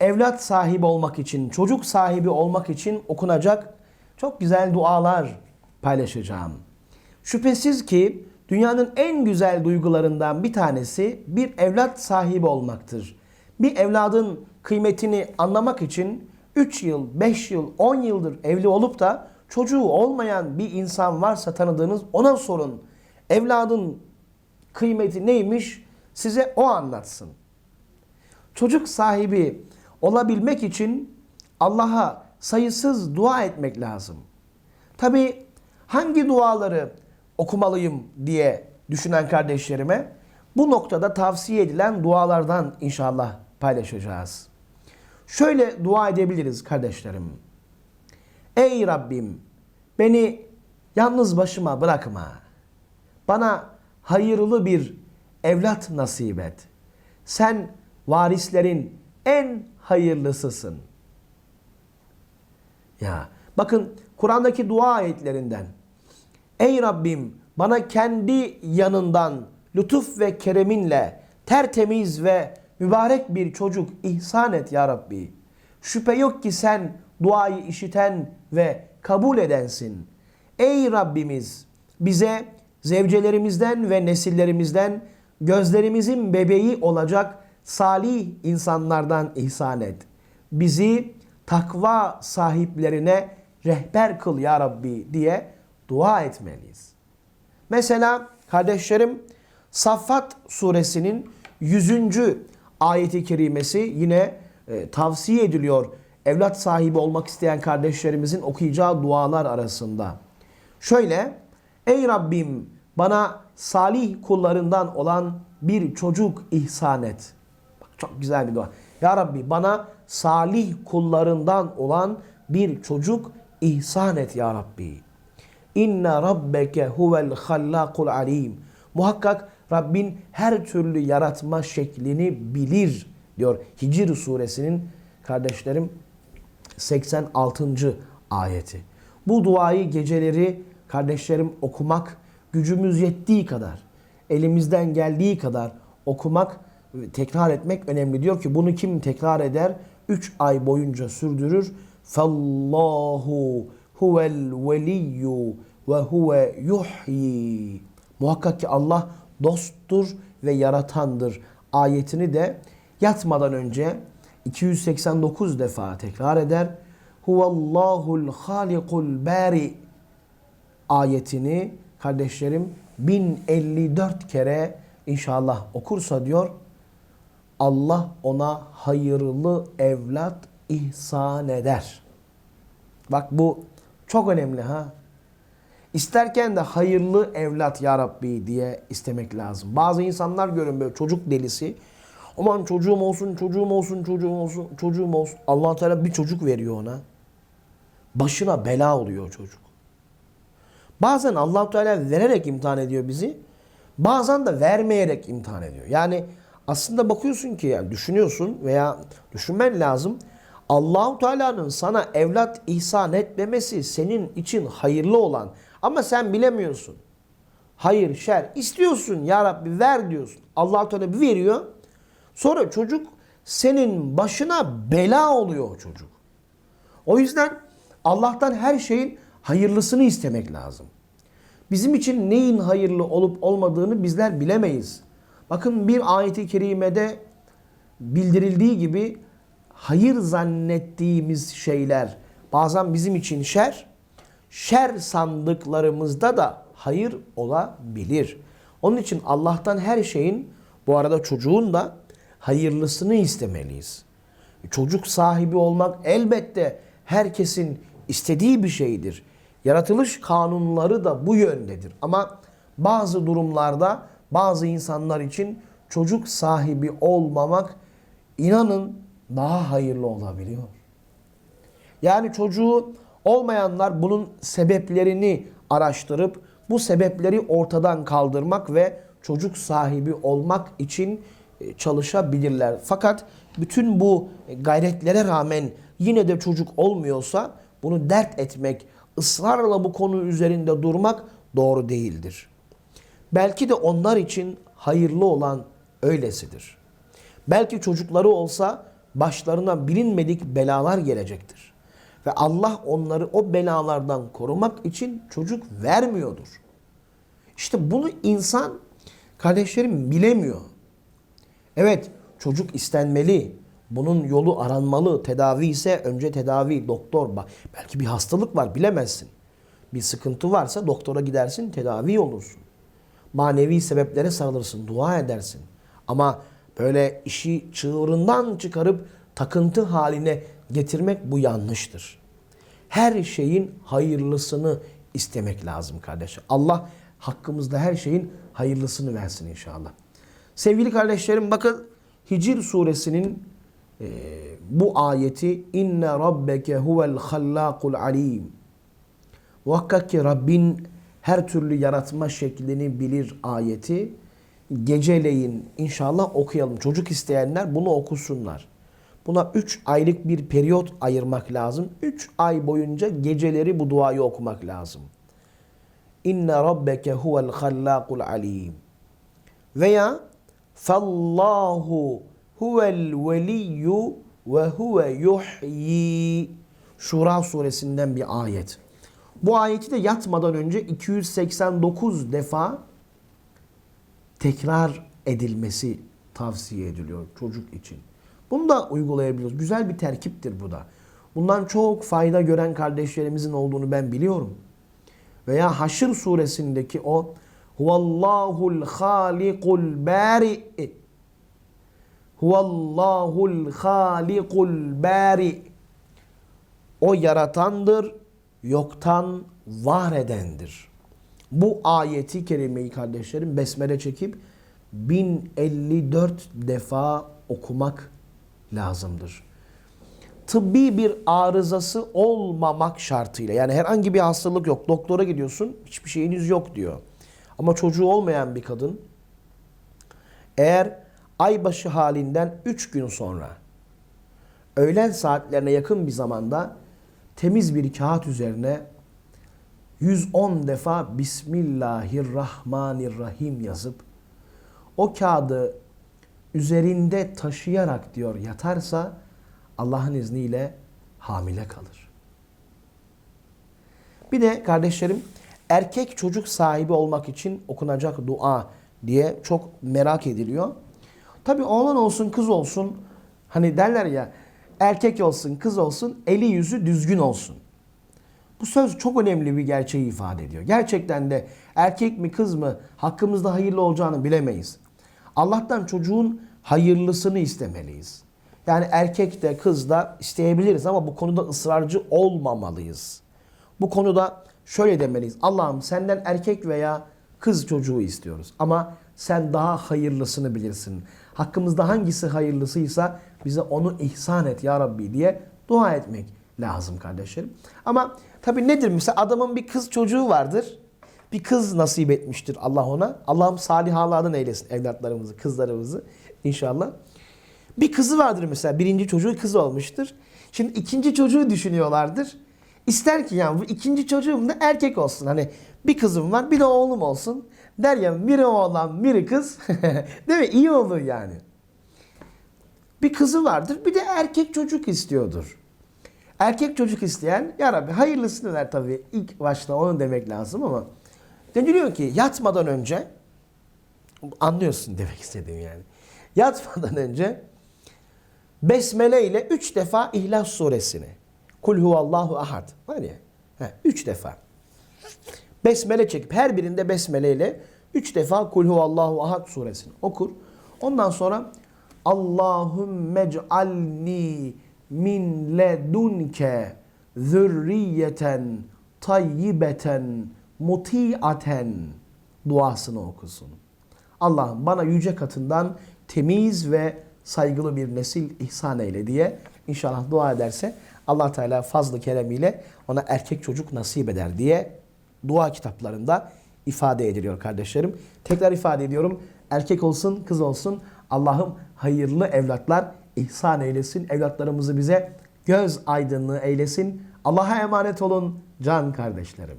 evlat sahibi olmak için, çocuk sahibi olmak için okunacak çok güzel dualar paylaşacağım. Şüphesiz ki dünyanın en güzel duygularından bir tanesi bir evlat sahibi olmaktır. Bir evladın kıymetini anlamak için 3 yıl, 5 yıl, 10 yıldır evli olup da çocuğu olmayan bir insan varsa tanıdığınız ona sorun. Evladın kıymeti neymiş size o anlatsın. Çocuk sahibi olabilmek için Allah'a sayısız dua etmek lazım. Tabi hangi duaları okumalıyım diye düşünen kardeşlerime bu noktada tavsiye edilen dualardan inşallah paylaşacağız. Şöyle dua edebiliriz kardeşlerim. Ey Rabbim beni yalnız başıma bırakma. Bana hayırlı bir evlat nasip et. Sen varislerin en hayırlısısın. Ya bakın Kur'an'daki dua ayetlerinden Ey Rabbim bana kendi yanından lütuf ve kereminle tertemiz ve mübarek bir çocuk ihsan et ya Rabbi. Şüphe yok ki sen duayı işiten ve kabul edensin. Ey Rabbimiz bize zevcelerimizden ve nesillerimizden gözlerimizin bebeği olacak salih insanlardan ihsan et. Bizi takva sahiplerine rehber kıl ya Rabbi diye dua etmeliyiz. Mesela kardeşlerim Saffat suresinin 100. ayeti kerimesi yine e, tavsiye ediliyor evlat sahibi olmak isteyen kardeşlerimizin okuyacağı dualar arasında. Şöyle ey Rabbim bana salih kullarından olan bir çocuk ihsan et. Çok güzel bir dua. Ya Rabbi bana salih kullarından olan bir çocuk ihsan et ya Rabbi. İnne rabbeke huvel hallakul alim. Muhakkak Rabbin her türlü yaratma şeklini bilir diyor Hicr suresinin kardeşlerim 86. ayeti. Bu duayı geceleri kardeşlerim okumak gücümüz yettiği kadar, elimizden geldiği kadar okumak, tekrar etmek önemli. Diyor ki bunu kim tekrar eder? 3 ay boyunca sürdürür. Fallahu huvel veliyyu ve huve yuhyi. Muhakkak ki Allah dosttur ve yaratandır. Ayetini de yatmadan önce 289 defa tekrar eder. Huvallahul halikul bari ayetini kardeşlerim 1054 kere inşallah okursa diyor Allah ona hayırlı evlat ihsan eder. Bak bu çok önemli ha. İsterken de hayırlı evlat ya Rabbi diye istemek lazım. Bazı insanlar görün böyle çocuk delisi. Aman çocuğum olsun, çocuğum olsun, çocuğum olsun, çocuğum olsun. allah Teala bir çocuk veriyor ona. Başına bela oluyor çocuk. Bazen allah Teala vererek imtihan ediyor bizi. Bazen de vermeyerek imtihan ediyor. Yani aslında bakıyorsun ki yani düşünüyorsun veya düşünmen lazım. Allahu Teala'nın sana evlat ihsan etmemesi senin için hayırlı olan ama sen bilemiyorsun. Hayır, şer istiyorsun ya Rabbi ver diyorsun. Allah Teala bir veriyor. Sonra çocuk senin başına bela oluyor o çocuk. O yüzden Allah'tan her şeyin hayırlısını istemek lazım. Bizim için neyin hayırlı olup olmadığını bizler bilemeyiz. Bakın bir ayeti kerimede bildirildiği gibi hayır zannettiğimiz şeyler bazen bizim için şer, şer sandıklarımızda da hayır olabilir. Onun için Allah'tan her şeyin bu arada çocuğun da hayırlısını istemeliyiz. Çocuk sahibi olmak elbette herkesin istediği bir şeydir. Yaratılış kanunları da bu yöndedir. Ama bazı durumlarda bazı insanlar için çocuk sahibi olmamak inanın daha hayırlı olabiliyor. Yani çocuğu olmayanlar bunun sebeplerini araştırıp bu sebepleri ortadan kaldırmak ve çocuk sahibi olmak için e, çalışabilirler. Fakat bütün bu gayretlere rağmen yine de çocuk olmuyorsa bunu dert etmek, ısrarla bu konu üzerinde durmak doğru değildir. Belki de onlar için hayırlı olan öylesidir. Belki çocukları olsa başlarına bilinmedik belalar gelecektir. Ve Allah onları o belalardan korumak için çocuk vermiyordur. İşte bunu insan kardeşlerim bilemiyor. Evet çocuk istenmeli. Bunun yolu aranmalı. Tedavi ise önce tedavi, doktor. Belki bir hastalık var bilemezsin. Bir sıkıntı varsa doktora gidersin, tedavi olursun. Manevi sebeplere sarılırsın, dua edersin. Ama böyle işi çığırından çıkarıp takıntı haline getirmek bu yanlıştır. Her şeyin hayırlısını istemek lazım kardeşler. Allah hakkımızda her şeyin hayırlısını versin inşallah. Sevgili kardeşlerim bakın Hicr suresinin e, bu ayeti inne rabbeke huvel hallakul alim. Muhakkak ki Rabbin her türlü yaratma şeklini bilir ayeti. Geceleyin inşallah okuyalım. Çocuk isteyenler bunu okusunlar. Buna 3 aylık bir periyot ayırmak lazım. 3 ay boyunca geceleri bu duayı okumak lazım. İnne rabbeke huvel hallakul alim. Veya fallahu huvel veliyyu ve huve yuhyi. Şura suresinden bir ayet. Bu ayeti de yatmadan önce 289 defa tekrar edilmesi tavsiye ediliyor çocuk için. Bunu da uygulayabiliyoruz. Güzel bir terkiptir bu da. Bundan çok fayda gören kardeşlerimizin olduğunu ben biliyorum. Veya Haşr suresindeki o Huvallahul halikul bari Huvallahul halikul bari O yaratandır, yoktan var edendir. Bu ayeti kerimeyi kardeşlerim besmele çekip 1054 defa okumak lazımdır. Tıbbi bir arızası olmamak şartıyla yani herhangi bir hastalık yok. Doktora gidiyorsun hiçbir şeyiniz yok diyor. Ama çocuğu olmayan bir kadın eğer aybaşı halinden 3 gün sonra öğlen saatlerine yakın bir zamanda temiz bir kağıt üzerine 110 defa Bismillahirrahmanirrahim yazıp o kağıdı üzerinde taşıyarak diyor yatarsa Allah'ın izniyle hamile kalır. Bir de kardeşlerim erkek çocuk sahibi olmak için okunacak dua diye çok merak ediliyor. Tabi oğlan olsun kız olsun hani derler ya erkek olsun kız olsun eli yüzü düzgün olsun. Bu söz çok önemli bir gerçeği ifade ediyor. Gerçekten de erkek mi kız mı hakkımızda hayırlı olacağını bilemeyiz. Allah'tan çocuğun hayırlısını istemeliyiz. Yani erkek de kız da isteyebiliriz ama bu konuda ısrarcı olmamalıyız. Bu konuda şöyle demeliyiz. Allah'ım senden erkek veya kız çocuğu istiyoruz. Ama sen daha hayırlısını bilirsin. Hakkımızda hangisi hayırlısıysa bize onu ihsan et ya Rabbi diye dua etmek lazım kardeşlerim. Ama tabi nedir mesela adamın bir kız çocuğu vardır. Bir kız nasip etmiştir Allah ona. Allah'ım salihalardan eylesin evlatlarımızı, kızlarımızı inşallah. Bir kızı vardır mesela birinci çocuğu kız olmuştur. Şimdi ikinci çocuğu düşünüyorlardır. İster ki yani bu ikinci çocuğum da erkek olsun. Hani bir kızım var bir de oğlum olsun. Der ya biri oğlan biri kız. Değil mi? İyi olur yani. Bir kızı vardır bir de erkek çocuk istiyordur. Erkek çocuk isteyen ya Rabbi hayırlısını ver tabii. İlk başta onu demek lazım ama deniliyor ki yatmadan önce anlıyorsun demek istediğim yani. Yatmadan önce Besmele ile üç defa İhlas suresini. Kul huvallahu ahad. Var ya. He, üç defa. Besmele çekip her birinde besmele ile üç defa Kul huvallahu ahad suresini okur. Ondan sonra Allahümme c'alni min ledunke zürriyeten tayyibeten mutiaten duasını okusun. Allah'ım bana yüce katından temiz ve saygılı bir nesil ihsan eyle diye inşallah dua ederse Allah Teala fazlı keremiyle ona erkek çocuk nasip eder diye dua kitaplarında ifade ediliyor kardeşlerim. Tekrar ifade ediyorum. Erkek olsun, kız olsun Allah'ım hayırlı evlatlar ihsan eylesin. Evlatlarımızı bize göz aydınlığı eylesin. Allah'a emanet olun can kardeşlerim.